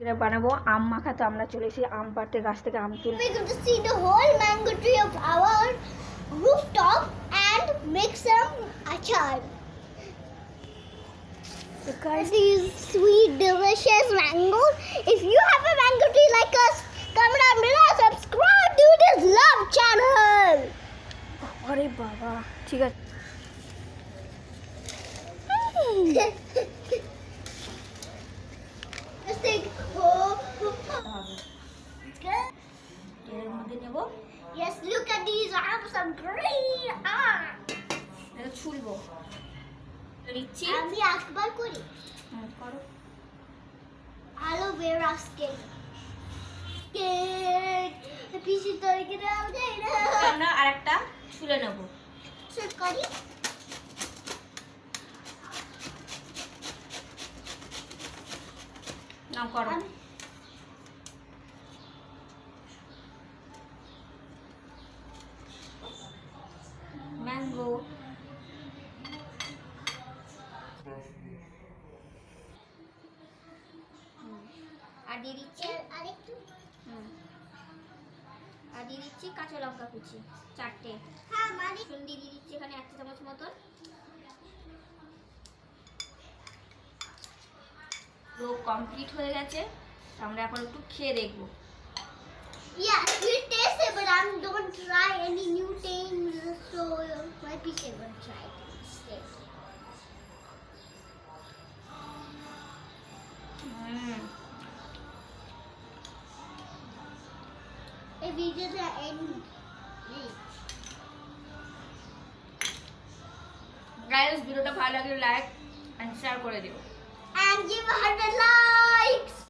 এটা বানাবো আম মাখা তো আমরা চলে এসেছি আম পাড়তে গাছ থেকে আম তুলে We're going to see the whole mango tree of our rooftop and make some achar. These sweet, delicious mangoes. If you have a mango tree like us, come down below, subscribe to this love channel. আরে বাবা ঠিক আছে নেব Yes, look at these. I have some green. Ah. এটা ছুলবো নিচ্ছি। আমি একবার করি। করো। অ্যালোভেরা না। আমরা আর একটা ছুলে নেব। সব করি। নাও করো। আমি- ম্যাঙ্গো আর দিয়ে দিচ্ছি আরেকটু? হুম। আর দিয়ে দিচ্ছি কাঁচা লঙ্কা কুচি চারটে। হ্যাঁ মানে দিয়ে দিচ্ছি এখানে এক চা চামচ মতন। কমপ্লিট হয়ে গেছে আমরা এখন একটু খেয়ে দেখব। Yeah you taste it but I don't try any new things so my PC will try it hmm if you did that any guys ভিডিওটা ভালো লাগলে লাইক এন্ড শেয়ার করে দিও and give a hundred likes